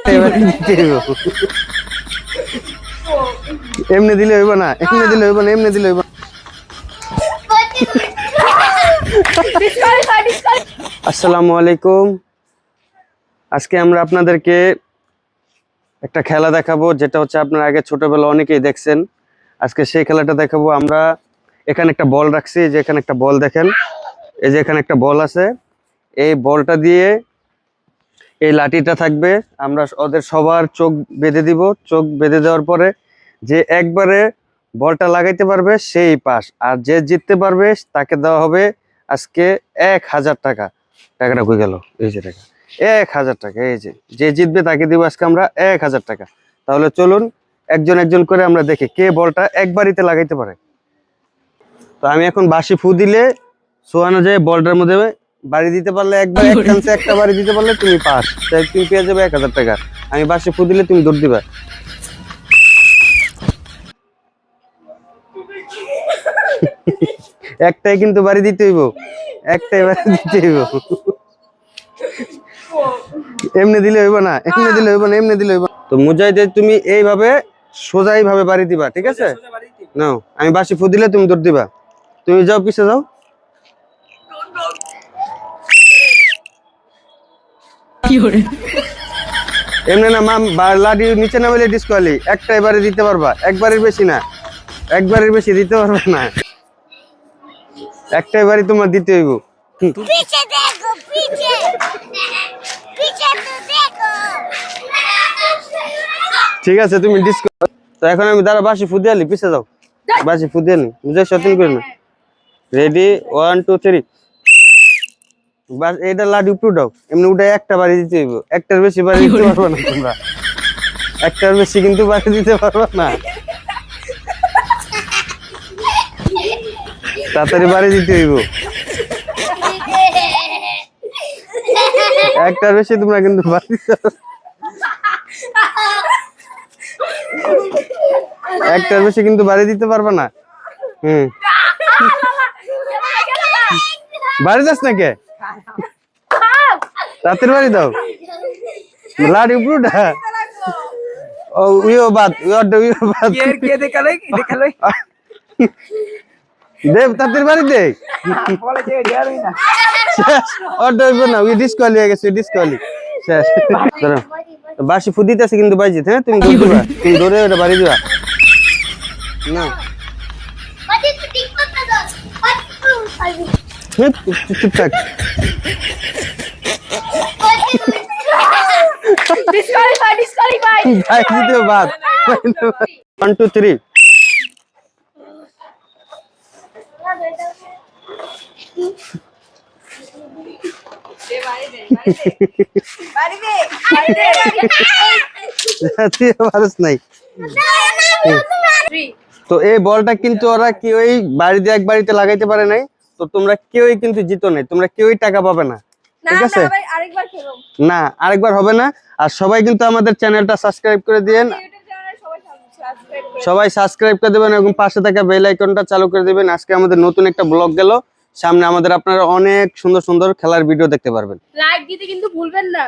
এমনি দিলে হইব না, এমনি দিলে হইব না, এমনি দিলে হইব আসসালামু আলাইকুম। আজকে আমরা আপনাদেরকে একটা খেলা দেখাবো, যেটা হচ্ছে আপনারা আগে ছোটবেলা অনেকেই দেখছেন। আজকে সেই খেলাটা দেখাবো আমরা। এখানে একটা বল রাখছি যে এখানে একটা বল দেখেন। এই যে এখানে একটা বল আছে। এই বলটা দিয়ে এই লাঠিটা থাকবে, আমরা ওদের সবার চোখ বেঁধে দিব। চোখ বেঁধে দেওয়ার পরে যে একবারে বলটা লাগাইতে পারবে সেই পাস আর যে জিততে পারবে তাকে দেওয়া হবে আজকে এক হাজার টাকা। টাকাটা কই গেল? এই যে টাকা। এক হাজার টাকা, এই যে। যে জিতবে তাকে দিব আজকে আমরা এক হাজার টাকা। তাহলে চলুন, একজন একজন করে আমরা দেখি কে বলটা একবারিতে লাগাইতে পারে। তো আমি এখন বাসি ফু দিলে সোয়ানো যায় বলটার মধ্যে বাড়ি দিতে পারলে একবার এক চান্সে একটা বাড়ি দিতে পারলে তুমি পাস। তাই তুমি পেয়ে যাবে এক হাজার টাকা। আমি বাসি ফু দিলে তুমি দৌড় দিবা। একটাই কিন্তু বাড়ি দিতে হইব। একটাই বাড়ি দিতে হইব। এমনি দিলে হইব না এমনি দিলে হইব না এমনি দিলে হইব না। তো মুজাহিদে তুমি এইভাবে সোজাই ভাবে বাড়ি দিবা ঠিক আছে? নাও আমি বাসি ফু দিলে তুমি দৌড় দিবা। তুমি যাও পিছে যাও। এমনি না মাম লাডি নিচে নামলে ডিসকোয়ালি একটা এবারে দিতে পারবা একবারের বেশি না। একবারের বেশি দিতে পারবা না। একটা এবারে তোমার দিতে হইব। ঠিক আছে তুমি ডিসকো তো এখন আমি দাঁড়া বাসি ফুদিয়ালি পিছে যাও। বাসি ফুদিয়ালি নিজের সতীন করি না। রেডি ওয়ান টু থ্রি বাস এটা লাডি উঠাও এমনি উঠে একটা বাড়ি দিতে হইব। একটার বেশি বাড়ি দিতে পারবে না তোমরা। একটার বেশি কিন্তু বাড়ি দিতে পারবে না। তাড়াতাড়ি বাড়ি দিতে হইব। একটার বেশি তোমরা কিন্তু বাড়ি দিতে পারবে একটার বেশি কিন্তু বাড়ি দিতে পারবে না। হুম। বাড়ি যাস না কে? রাতের বাড়ি দাও লাড়ি উপরুটা ও ইও বাদ ওটা ইও বাদ কে কে দেখালে কি দেখালে দেব তাতির বাড়ি দে বলে যে ডিয়ারই না ওটা হইব না ওই ডিসকোয়ালি হয়ে গেছে ডিসকোয়ালি শেষ বাসি ফুদিতেছে কিন্তু বাইজিত হ্যাঁ তুমি দৌড় দিবা তুমি দৌড়ে ওটা বাড়ি দিবা না বাজি টিকটক না চুপ থাক ডিসকোয়ালিফাই ডিসকোয়ালিফাই ভাই দিতে বাদ 1 2 3 তো এই বলটা কিন্তু ওরা কি ওই বাড়িতে এক বাড়িতে লাগাইতে পারে নাই তো তোমরা কেউই কিন্তু জিতো নেই তোমরা কেউই টাকা পাবে না ঠিক আছে? না আরেকবার হবে না আর সবাই কিন্তু আমাদের চ্যানেলটা সাবস্ক্রাইব করে দিয়েন। সবাই সাবস্ক্রাইব করে সবাই সাবস্ক্রাইব করে দেবেন এবং পাশে থাকা বেল আইকনটা চালু করে দিবেন। আজকে আমাদের নতুন একটা ব্লগ গেল। সামনে আমাদের আপনারা অনেক সুন্দর সুন্দর খেলার ভিডিও দেখতে পারবেন। লাইক দিতে কিন্তু ভুলবেন না।